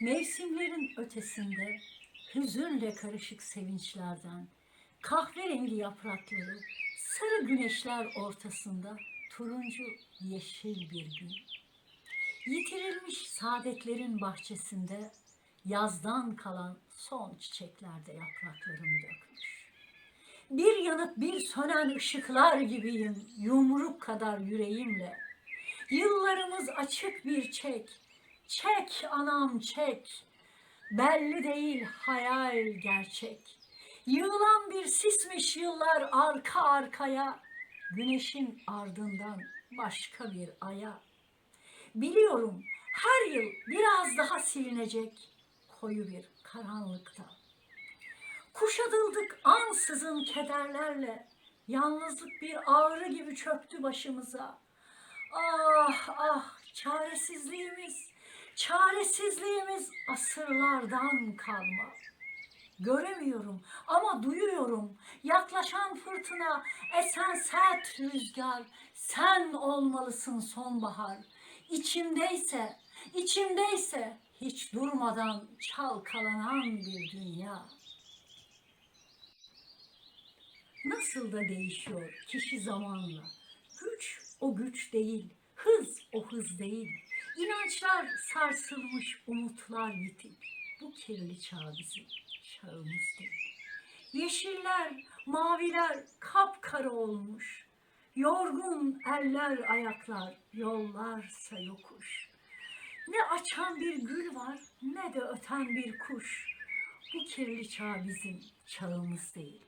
Mevsimlerin ötesinde hüzünle karışık sevinçlerden, kahverengi yaprakları, sarı güneşler ortasında turuncu yeşil bir gün. Yitirilmiş saadetlerin bahçesinde yazdan kalan son çiçeklerde yapraklarını dökmüş. Bir yanıp bir sönen ışıklar gibiyim yumruk kadar yüreğimle. Yıllarımız açık bir çek, çek anam çek. Belli değil hayal gerçek. Yığılan bir sismiş yıllar arka arkaya, güneşin ardından başka bir aya. Biliyorum her yıl biraz daha silinecek koyu bir karanlıkta. Kuşatıldık ansızın kederlerle, yalnızlık bir ağrı gibi çöktü başımıza. Ah ah çaresizliğimiz, çaresizliğimiz asırlardan kalma. Göremiyorum ama duyuyorum. Yaklaşan fırtına, esen sert rüzgar. Sen olmalısın sonbahar. İçimdeyse, içimdeyse hiç durmadan çalkalanan bir dünya. Nasıl da değişiyor kişi zamanla. Güç o güç değil, hız o hız değil. İnançlar sarsılmış, umutlar yitik. Bu kirli çağ bizim çağımız değil. Yeşiller, maviler kapkara olmuş. Yorgun eller ayaklar, yollarsa yokuş. Ne açan bir gül var, ne de öten bir kuş. Bu kirli çağ bizim çağımız değil.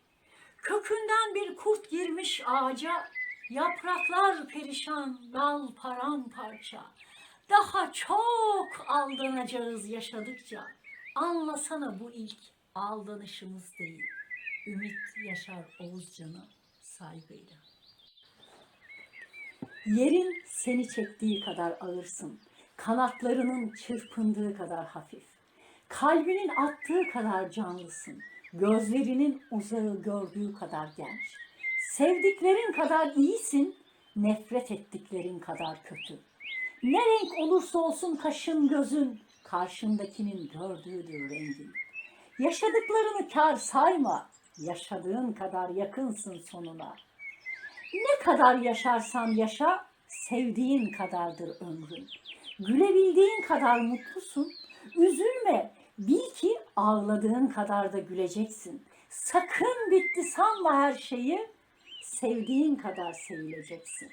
Kökünden bir kurt girmiş ağaca, yapraklar perişan, dal paramparça. Daha çok aldanacağız yaşadıkça. Anlasana bu ilk aldanışımız değil. Ümit Yaşar Oğuzcan'ı saygıyla. Yerin seni çektiği kadar ağırsın. Kanatlarının çırpındığı kadar hafif. Kalbinin attığı kadar canlısın. Gözlerinin uzağı gördüğü kadar genç. Sevdiklerin kadar iyisin, nefret ettiklerin kadar kötü. Ne renk olursa olsun kaşın gözün, karşındakinin gördüğüdür rengin. Yaşadıklarını kar sayma, yaşadığın kadar yakınsın sonuna. Ne kadar yaşarsan yaşa, sevdiğin kadardır ömrün. Gülebildiğin kadar mutlusun. Üzülme, bil ki ağladığın kadar da güleceksin. Sakın bitti sanma her şeyi, sevdiğin kadar sevileceksin.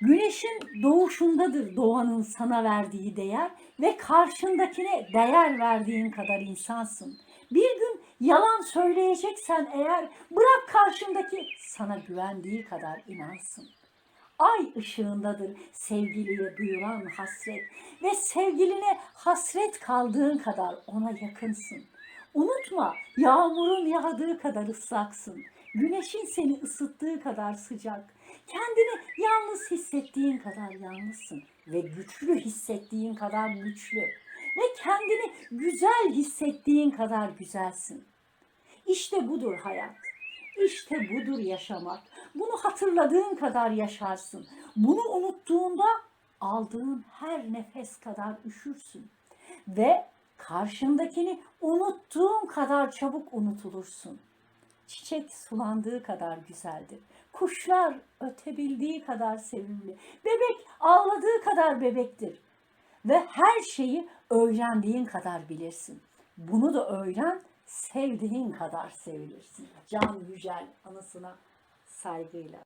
Güneşin doğuşundadır doğanın sana verdiği değer ve karşındakine değer verdiğin kadar insansın. Bir gün yalan söyleyeceksen eğer bırak karşındaki sana güvendiği kadar inansın. Ay ışığındadır sevgiliye duyulan hasret ve sevgiline hasret kaldığın kadar ona yakınsın. Unutma yağmurun yağdığı kadar ıslaksın. Güneşin seni ısıttığı kadar sıcak. Kendini yalnız hissettiğin kadar yalnızsın ve güçlü hissettiğin kadar güçlü ve kendini güzel hissettiğin kadar güzelsin. İşte budur hayat. İşte budur yaşamak. Bunu hatırladığın kadar yaşarsın. Bunu unuttuğunda aldığın her nefes kadar üşürsün. Ve karşındakini unuttuğun kadar çabuk unutulursun. Çiçek sulandığı kadar güzeldir. Kuşlar ötebildiği kadar sevimli. Bebek ağladığı kadar bebektir. Ve her şeyi öğrendiğin kadar bilirsin. Bunu da öğren, sevdiğin kadar sevilirsin. Can Yücel anısına saygıyla.